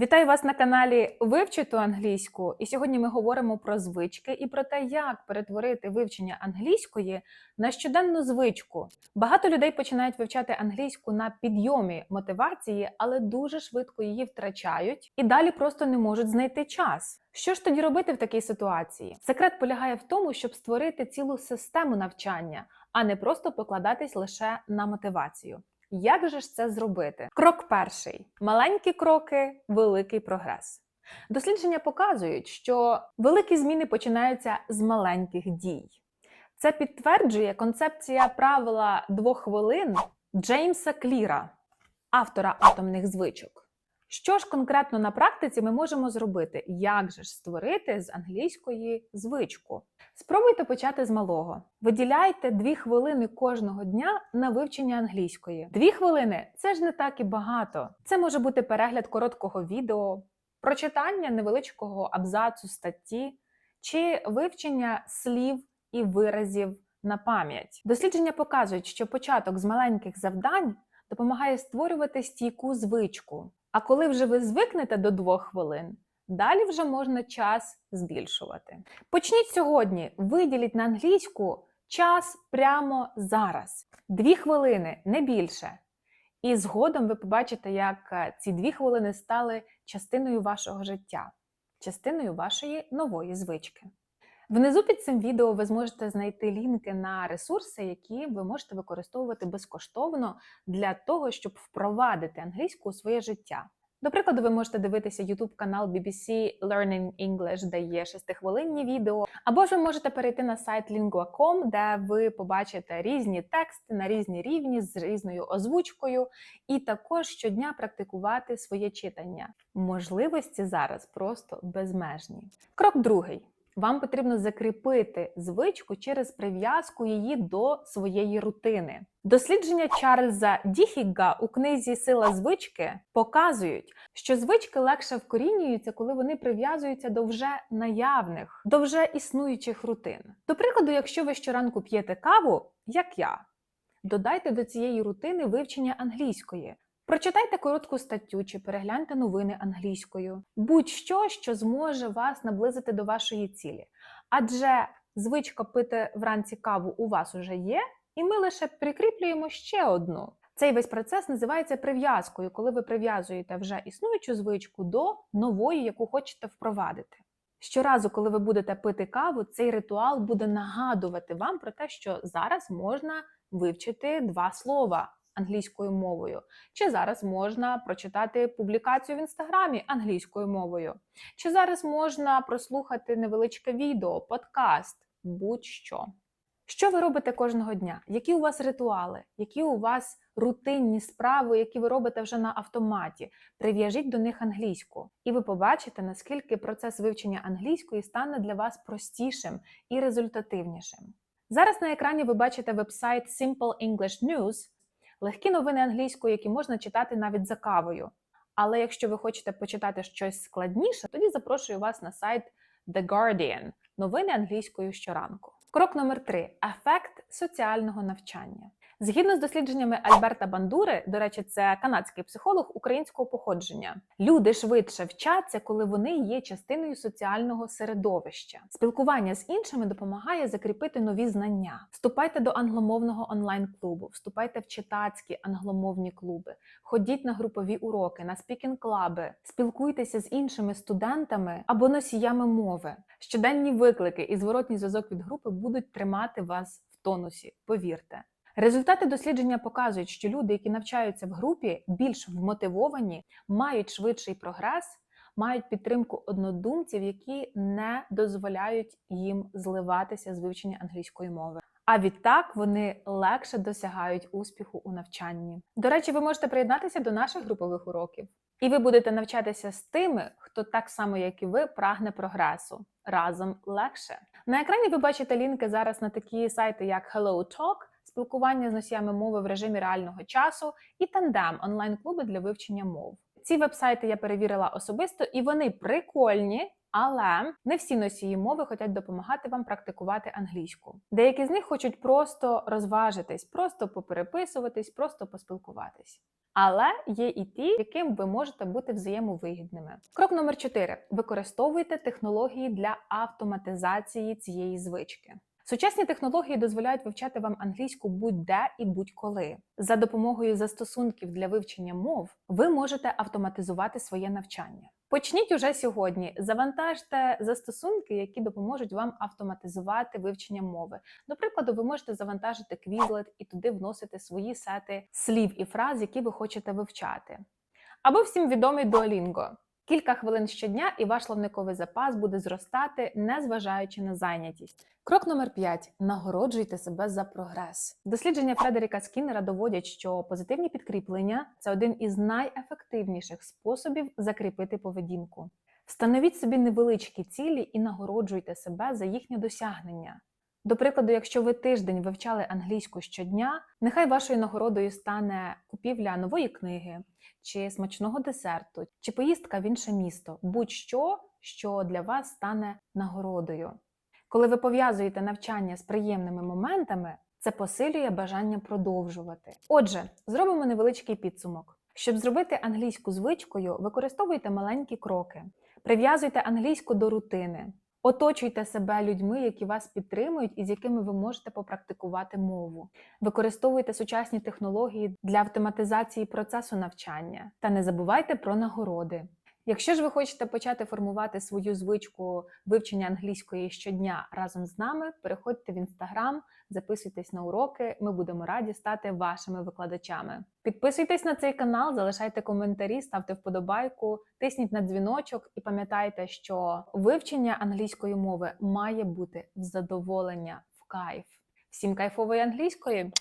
Вітаю вас на каналі Вивчиту англійську. І сьогодні ми говоримо про звички і про те, як перетворити вивчення англійської на щоденну звичку. Багато людей починають вивчати англійську на підйомі мотивації, але дуже швидко її втрачають і далі просто не можуть знайти час. Що ж тоді робити в такій ситуації? Секрет полягає в тому, щоб створити цілу систему навчання, а не просто покладатись лише на мотивацію. Як же ж це зробити? Крок перший: маленькі кроки, великий прогрес. Дослідження показують, що великі зміни починаються з маленьких дій. Це підтверджує концепція правила двох хвилин Джеймса Кліра, автора атомних звичок. Що ж конкретно на практиці ми можемо зробити? Як же ж створити з англійської звичку? Спробуйте почати з малого. Виділяйте дві хвилини кожного дня на вивчення англійської. Дві хвилини це ж не так і багато. Це може бути перегляд короткого відео, прочитання невеличкого абзацу статті чи вивчення слів і виразів на пам'ять. Дослідження показують, що початок з маленьких завдань допомагає створювати стійку звичку. А коли вже ви звикнете до двох хвилин, далі вже можна час збільшувати. Почніть сьогодні, виділіть на англійську час прямо зараз. Дві хвилини, не більше. І згодом ви побачите, як е, ці дві хвилини стали частиною вашого життя, частиною вашої нової звички. Внизу під цим відео ви зможете знайти лінки на ресурси, які ви можете використовувати безкоштовно для того, щоб впровадити англійську у своє життя. До прикладу, ви можете дивитися YouTube канал BBC Learning English, де є шестихвилинні відео, або ж ви можете перейти на сайт lingua.com, де ви побачите різні тексти на різні рівні з різною озвучкою, і також щодня практикувати своє читання. Можливості зараз просто безмежні. Крок другий. Вам потрібно закріпити звичку через прив'язку її до своєї рутини. Дослідження Чарльза Діхіга у книзі Сила звички показують, що звички легше вкорінюються, коли вони прив'язуються до вже наявних, до вже існуючих рутин. До прикладу, якщо ви щоранку п'єте каву, як я, додайте до цієї рутини вивчення англійської. Прочитайте коротку статтю чи перегляньте новини англійською. Будь-що, що зможе вас наблизити до вашої цілі. Адже звичка пити вранці каву у вас уже є, і ми лише прикріплюємо ще одну. Цей весь процес називається прив'язкою, коли ви прив'язуєте вже існуючу звичку до нової, яку хочете впровадити. Щоразу, коли ви будете пити каву, цей ритуал буде нагадувати вам про те, що зараз можна вивчити два слова англійською мовою. Чи зараз можна прочитати публікацію в інстаграмі англійською мовою? Чи зараз можна прослухати невеличке відео, подкаст, будь-що. Що ви робите кожного дня? Які у вас ритуали, які у вас рутинні справи, які ви робите вже на автоматі? Прив'яжіть до них англійську, і ви побачите, наскільки процес вивчення англійської стане для вас простішим і результативнішим. Зараз на екрані ви бачите вебсайт Simple English News, легкі новини англійською, які можна читати навіть за кавою. Але якщо ви хочете почитати щось складніше, тоді запрошую вас на сайт The Guardian новини англійською щоранку. Крок номер три ефект соціального навчання. Згідно з дослідженнями Альберта Бандури, до речі, це канадський психолог українського походження. Люди швидше вчаться, коли вони є частиною соціального середовища. Спілкування з іншими допомагає закріпити нові знання. Вступайте до англомовного онлайн-клубу, вступайте в читацькі англомовні клуби, ходіть на групові уроки, на спікінг-клаби, спілкуйтеся з іншими студентами або носіями мови. Щоденні виклики і зворотній зв'язок від групи будуть тримати вас в тонусі. Повірте. Результати дослідження показують, що люди, які навчаються в групі, більш вмотивовані, мають швидший прогрес, мають підтримку однодумців, які не дозволяють їм зливатися з вивчення англійської мови. А відтак вони легше досягають успіху у навчанні. До речі, ви можете приєднатися до наших групових уроків, і ви будете навчатися з тими, хто так само, як і ви, прагне прогресу. Разом легше. На екрані ви бачите лінки зараз на такі сайти, як Hello Talk, спілкування з носіями мови в режимі реального часу і тандем онлайн-клуби для вивчення мов. Ці вебсайти я перевірила особисто, і вони прикольні, Але не всі носії мови хочуть допомагати вам практикувати англійську. Деякі з них хочуть просто розважитись, просто попереписуватись, просто поспілкуватись. Але є і ті, яким ви можете бути взаємовигідними. Крок номер 4. Використовуйте технології для автоматизації цієї звички. Сучасні технології дозволяють вивчати вам англійську будь-де і будь-коли. За допомогою застосунків для вивчення мов ви можете автоматизувати своє навчання. Почніть уже сьогодні. Завантажте застосунки, які допоможуть вам автоматизувати вивчення мови. До прикладу, ви можете завантажити Quizlet і туди вносити свої сети слів і фраз, які ви хочете вивчати. Або всім відомий Duolingo. Кілька хвилин щодня, і ваш словниковий запас буде зростати, незважаючи на зайнятість. Крок номер 5. Нагороджуйте себе за прогрес. Дослідження Фредеріка Скіннера доводять, що позитивні підкріплення це один із найефективніших способів закріпити поведінку. Встановіть собі невеличкі цілі і нагороджуйте себе за їхнє досягнення. До прикладу, якщо ви тиждень вивчали англійську щодня, нехай вашою нагородою стане купівля нової книги, чи смачного десерту, чи поїздка в інше місто, будь-що, що для вас стане нагородою. Коли ви пов'язуєте навчання з приємними моментами, це посилює бажання продовжувати. Отже, зробимо невеличкий підсумок. Щоб зробити англійську звичкою, використовуйте маленькі кроки, прив'язуйте англійську до рутини, оточуйте себе людьми, які вас підтримують і з якими ви можете попрактикувати мову. Використовуйте сучасні технології для автоматизації процесу навчання та не забувайте про нагороди. Якщо ж ви хочете почати формувати свою звичку вивчення англійської щодня разом з нами, переходьте в інстаграм, записуйтесь на уроки. Ми будемо раді стати вашими викладачами. Підписуйтесь на цей канал, залишайте коментарі, ставте вподобайку, тисніть на дзвіночок і пам'ятайте, що вивчення англійської мови має бути в задоволення, в кайф. Всім кайфової англійської!